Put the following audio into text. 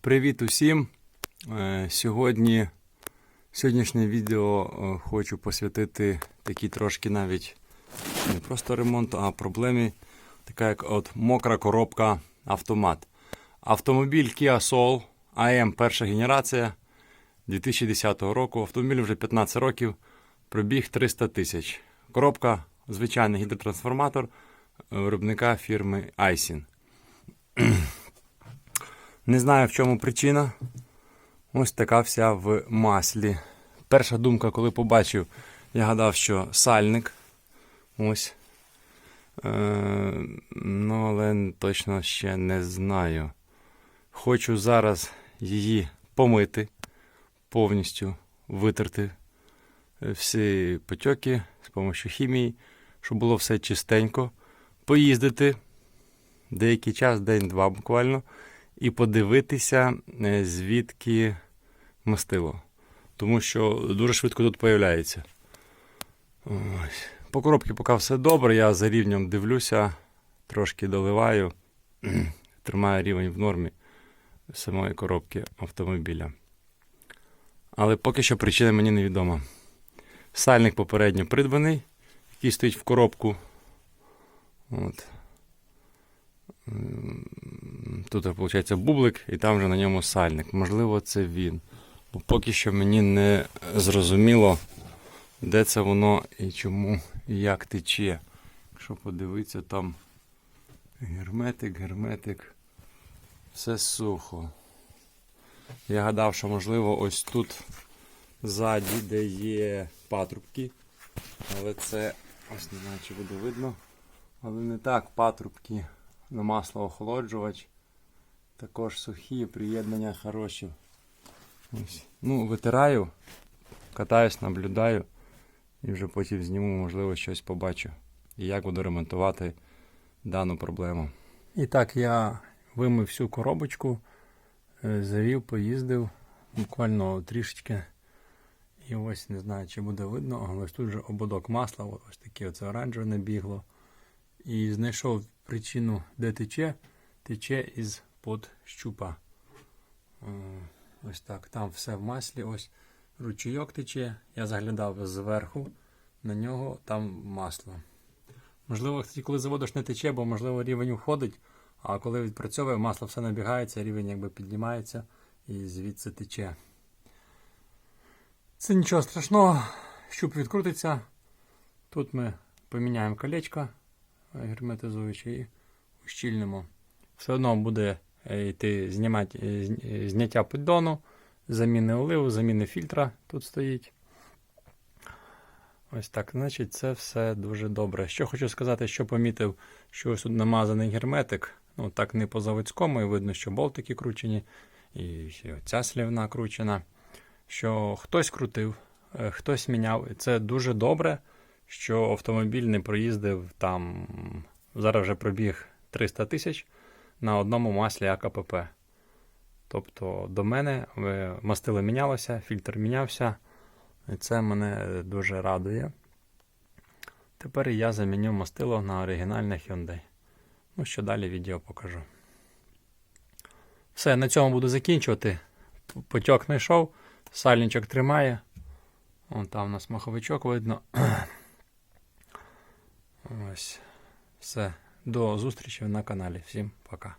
Привіт усім! Е, Сьогодні, сьогоднішнє відео е, хочу посвятити такій трошки навіть не просто ремонту, а проблемі, така як от мокра коробка автомат. Автомобіль Kia Soul AM перша генерація 2010 року. Автомобіль вже 15 років, пробіг 300 тисяч. Коробка звичайний гідротрансформатор е, виробника фірми Aisin. Не знаю, в чому причина. Ось така вся в маслі. Перша думка, коли побачив, я гадав, що сальник. Ось. Е, ну, але точно ще не знаю. Хочу зараз її помити, повністю витерти всі потьоки з допомогою хімії, щоб було все чистенько. Поїздити деякий час, день-два буквально і подивитися, е, звідки мастило. Тому що дуже швидко тут появляється. По коробці поки все добре, я за рівнем дивлюся, трошки доливаю, тримаю рівень в нормі самої коробки автомобіля. Але поки що причина мені невідома. Сальник попередньо придбаний, який стоїть в коробку. От. Тут, виходить, бублик, і там вже на ньому сальник. Можливо, це він. Бо поки що мені не зрозуміло, де це воно і чому і як тече. Якщо подивитися, там герметик, герметик. Все сухо. Я гадав, що можливо ось тут ззаді, де є патрубки. Але це ось не знаю, чи буде видно. Але не так патрубки на маслоохолоджувач. Також сухі, приєднання хороші. Ось. Ну, витираю, катаюсь, наблюдаю і вже потім зніму, можливо, щось побачу. І як буду ремонтувати дану проблему. І так я вимив всю коробочку, е, завів, поїздив, буквально трішечки. І ось не знаю, чи буде видно, але ось тут вже ободок масла, ось таке оце оранжеве набігло. І знайшов причину, де тече, тече із под щупа. Ось так. Там все в маслі. Ось ручейок тече. Я заглядав зверху на нього, там масло. Можливо, коли заводиш не тече, бо можливо рівень уходить, а коли відпрацьовує, масло все набігається, рівень якби піднімається і звідси тече. Це нічого страшного, щуп відкрутиться. Тут ми поміняємо колечко герметизуюче і ущільнимо. Все одно буде йти знімати, е, е, зняття піддону, заміни оливу, заміни фільтра тут стоїть. Ось так, значить, це все дуже добре. Що хочу сказати, що помітив, що ось тут намазаний герметик. Ну, так не по заводському, і видно, що болтики кручені, і ця слівна кручена. Що хтось крутив, е, хтось міняв. І це дуже добре, що автомобіль не проїздив там. Зараз вже пробіг 300 тисяч на одному маслі АКПП. Тобто до мене е, мастило мінялося, фільтр мінявся. І це мене дуже радує. Тепер я заміню мастило на оригінальне Hyundai. Ну, що далі відео покажу. Все, на цьому буду закінчувати. Потьок знайшов, сальничок тримає. Вон там у нас маховичок видно. Ось. Все. До зустрічі на каналі. Всім пока.